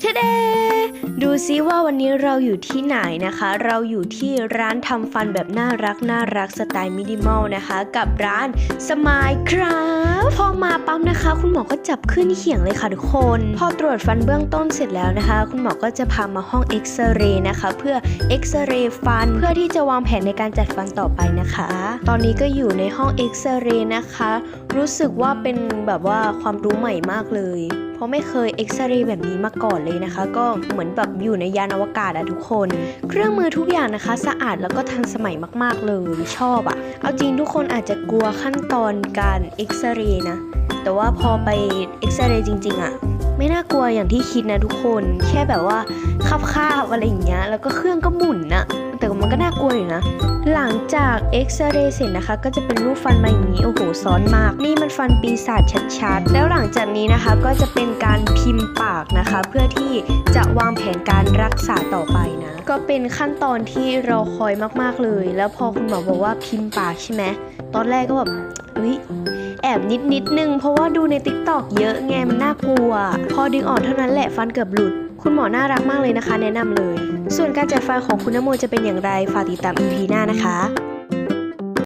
เทเดดูซิว่าวันนี้เราอยู่ที่ไหนนะคะ เราอยู่ที่ร้านทำฟันแบบน่ารักน่ารักสไตล์มินิมอลนะคะ กับร้านสมายครับพอมา นะคะ คุณหมอก็จับขึ้นเขียงเลยค่ะทุกคน พอตรวจฟันเบื้องต้นเสร็จแล้วนะคะ คุณหมอก็จะพามาห้องเอ็กซเรย์นะคะ เพื่อเอ็กซเรย์ฟัน เพื่อที่จะวางแผนในการจัดฟันต่อไปนะคะ ตอนนี้ก็อยู่ในห้องเอ็กซเรย์นะคะ รู้สึกว่าเป็นแบบว่าความรู้ใหม่มากเลยเพราะไม่เคยเอ็กซเรย์แบบนี้มาก่อนเลยนะคะ ก็เหมือนแบบอยู่ในยานอวกาศอะทุกคน เครื่องมือทุกอย่างนะคะ สะอาดแล้วก็ทันสมัยมากๆเลยชอบอะเอาจริงทุกคนอาจจะกลัวขั้นตอนการเอ็กซเรย์นะ แต่ว่าพอไปเอ็กซเรย์จริง ๆอะไม่น่ากลัวอย่างที่คิดนะทุกคน แค่แบบว่าคาบๆอะไรอย่างเงี้ยแล้วก็เครื่องก็หมุนนะแต่มันก็น่ากลัวอยู่นะ หลังจากเอ็กซเรย์เสร็จนะคะ ก็จะเป็นรูปฟันมาอย่างนี้โอ้โหซ้อนมาก นี่มันฟันปีศาจชัดๆ แล้วหลังจากนี้นะคะก็จะเป็นการพิมพ์ปากนะคะ เพื่อที่จะวางแผนการรักษาต่อไปนะ ก็เป็นขั้นตอนที่รอคอยมากๆเลย แล้วพอคุณหมอบอกว่าพิมพ์ปากใช่ไหมตอนแรกก็แบบเฮ้ย อบนิดนิดๆนึง เพราะว่าดูในทิกตอกเยอะไงมันน่ากลัว พอดึงออกเท่านั้นแหละฟันเกือบหลุด คุณหมอน่ารักมากเลยนะคะ แนะนำเลย ส่วนการจัดฟันของคุณนโมจะเป็นอย่างไรฝากติดตาม EP หน้านะคะ